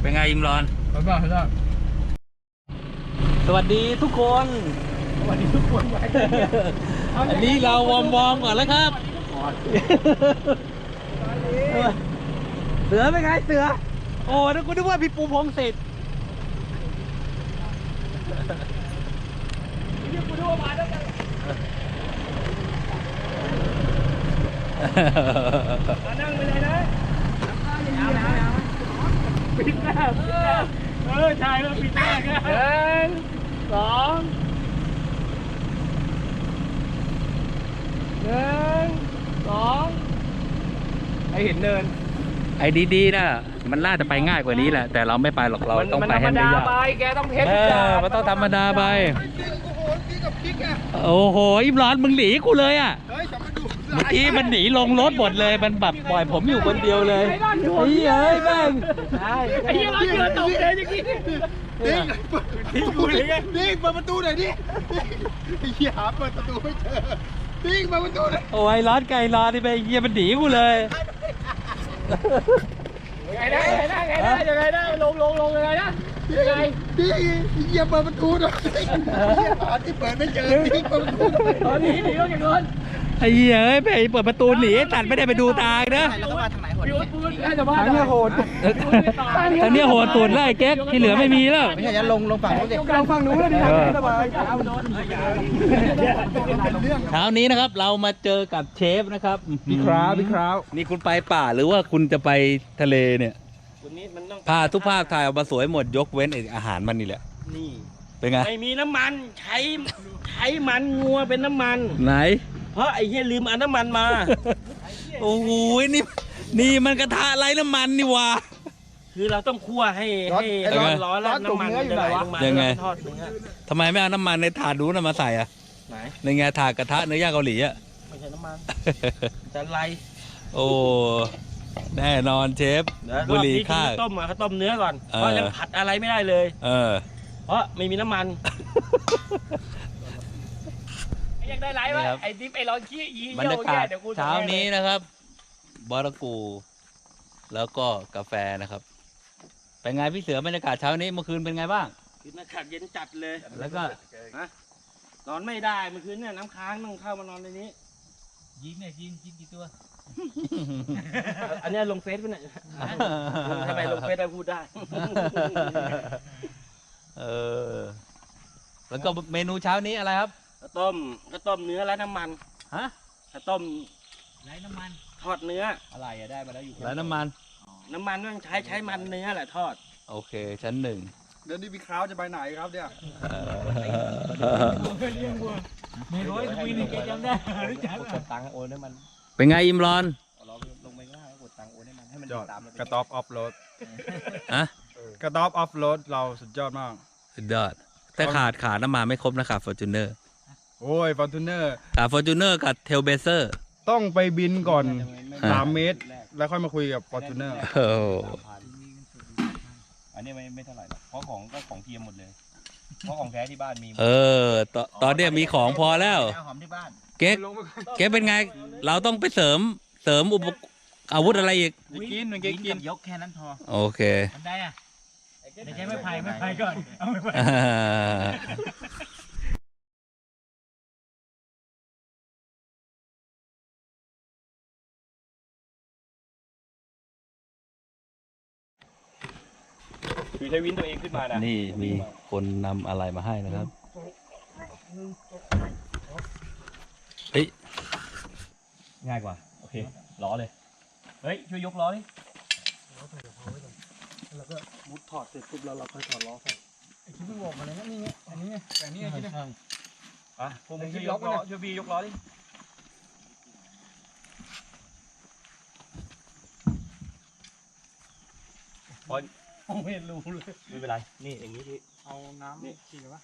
เป็นไงอิมรอนไปบ้างไปบ้างสวัสดีทุกคน สวัสดีทุกคนไว้อันนี้เราวอร์มวอร์มก่อนแล้วครับเสือเป็นไงเสือ โอ้นึกนึกว่าพี่ปูพงศิษฐ์มานั่งไปเลยนะเอาแล้วเอา ปิดหน้าปิดหน้าเออชายมาปิดหน้ากันหนึ่งสองหนึ่งสองให้เห็นเนิน ไอ้ดีๆนะมันน่าจะไปง่ายกว่านี้แหละ แต่เราไม่ไปหรอกเราต้องไปให้มันธรรมได้ดายากไปแกต้องเทสเอทุกอย่าอมันต้องธรรมดาไป โอ้โหอิมรอนมึงหนีกูเลยอะ มื่อกี้มันหนีลงรถหมดเลย มันแบบปล่อยผมอยู่คนเดียวเลยไอ้เฮ้ยแม่งไอ้เหี้ยเราเกือบตกเลยเมื่อกี้นี่ทิ้งกูเลยนี่เปิดประตูหน่อยดิไอ้เหี้ยหาเปิดประตูไม่เจอนี่เปิดประตูหน่อยโอ้ยร้อนไก่รอที่ไปเยี่ยมันหนีกูเลยไงได้ไงได้ไงได้ยังไงได้ลงลงลงยังไงนะยังไงนี่ไอ้เหี้ยเปิดประตูหน่อยไอ้เหี้ยหาที่เปิดไม่เจอนี่เปิดประตูหน่อยตอนนี้หนีออกจากรถ ไอ้เหี้ยเอ้ยไปเปิดประตูหนีไอ้ตัดไม่ได้ไปดูตานะพี่อุ๊ดพูดให้สัมภาษณ์เนี่ยโหดทางเนี้ยโหดสุดแล้วไอ้เก๊กที่เหลือไม่มีแล้วไม่ใช่จะลงลงฝั่งนู้นดิกลางฝั่งนู้นเลยดิสบายเป็นเรื่องเช้านี้นะครับเรามาเจอกับเชฟนะครับพี่คราวพี่คราวนี่คุณไปป่าหรือว่าคุณจะไปทะเลเนี่ยวันนี้มันต้องภาพทุกภาพถ่ายออกมาสวยหมดยกเว้นไอ้อาหารมันนี่แหละนี่เป็นไงไม่มีน้ำมันใช้ใช้มันงัวเป็นน้ำมันไหน เพราะไอ้เหี้ยลืมเอาน้ำมันมา โอ้โหนี่ นี่มันกระทะไรน้ำมันนี่หวะคือเราต้องคั่วให้ให้ร้อนร้อนแล้วน้ำมันจะไหลลงมายังไง แล้วก็ทอดเนื้อทำไมไม่เอาน้ำมันในถาดนู้นนะมาใส่อะไหนในไงถาดกระทะเนื้อย่างเกาหลีอะ ไม่ใช่น้ำมันจะไหลโอ้ แน่นอนเชฟ เดี๋ยวรบุอบหรี่นี้กินข้าวข้าวต้มอะข้าวต้มเนื้อก่อน เออ เพราะยังผัดอะไรไม่ได้เลย เออ เพราะไม่มีน้ำมัน ยังได้ไลฟ์วะนี่ครับ ไอ้ดิฟไอ้ร้อนขี้ยีบรรยากาศเดี๋ยวกูเช้านี้นะครับบอระกู แล้วก็กาแฟนะครับ เป็นไงพี่เสือบรรยากาศเช้านี้เมื่อคืนเป็นไงบ้าง คืออากาศเย็นจัดเลย แล้วก็นอนไม่ได้เมื่อคืนเนี่ยน้ำค้างต้องเข้ามานอนในนี้ ยิงเนี่ยยิงยิงกี่ตัวอันเนี้ยลงเฟซไปเนี่ยทำไมลงเฟซได้พูดได้ เออแล้วก็เมนูเช้านี้อะไรครับ ข้าวต้มข้าวต้มเนื้อและน้ำมันฮะข้าวต้มไรน้ำมัน ทอดเนื้อ อะไรอะได้มาแล้วอยู่ไรน้ำมัน น้ำมันต้องใช้ใช้มันเนื้อแหละทอด โอเค ชั้นหนึ่งเดี๋ยวนี้พี่คราวจะไปไหนครับเนี่ย ไม่รู้คุยนี่แกจำได้รู้จักกดตังค์โอนให้มันเป็นไงอิมรอนเราลงไปข้างล่างกดตังค์โอนให้มันให้มันยอดตามเรากระต๊อบออฟโรดอะกระต๊อบออฟโรดเราสุดยอดมาก สุดยอด แต่ขาดขาดน้ำมันไม่ครบนะขาดฟอร์จูเนอร์ โอ้ยฟอร์ทูเนอร์ขาดฟอร์จูเนอร์กับเทลเบเซอร์ต้องไปบินก่อนอ่า3เมตร แล้วค่อยมาคุยกับฟอร์ทูเนอร์โอ้โหอันนี้ไม่ไม่เท่าไหร่หรอกเพราะของก็ของเทียมหมดเลยเพราะของแท้ที่บ้านมีหมดเออตอนตอนเนี้ยมีของพอแล้ว หอมที่บ้านเก๊กเก๊กเป็นไง เราต้องไปเสริมเสริมอุปกอาวุธอะไรอีกมันกินมันกิกินนกิกันบยกแค่นั้นพอโอเคทำได้อะไม่ใช่ไม่ไผ่ไม่ไผ่ก่อนเอาไม่ไผ่ คือใช้วินตัวเองขึ้นมานะนี่มีคนนำอะไรมาให้นะครับ เฮ้ย ง่ายกว่า โอเค ล้อเลย เฮ้ย ช่วยยกล้อดิมุดถอดเสร็จปุ๊บแล้วเราค่อยถอดล้อใส่อะพวกมึงช่วยยกล้อช่วยพี่ยกล้อดิ ไม่รู้เลย ไม่เป็นไร นี่อย่างนี้พี่ เอาน้ำนี่กินวะ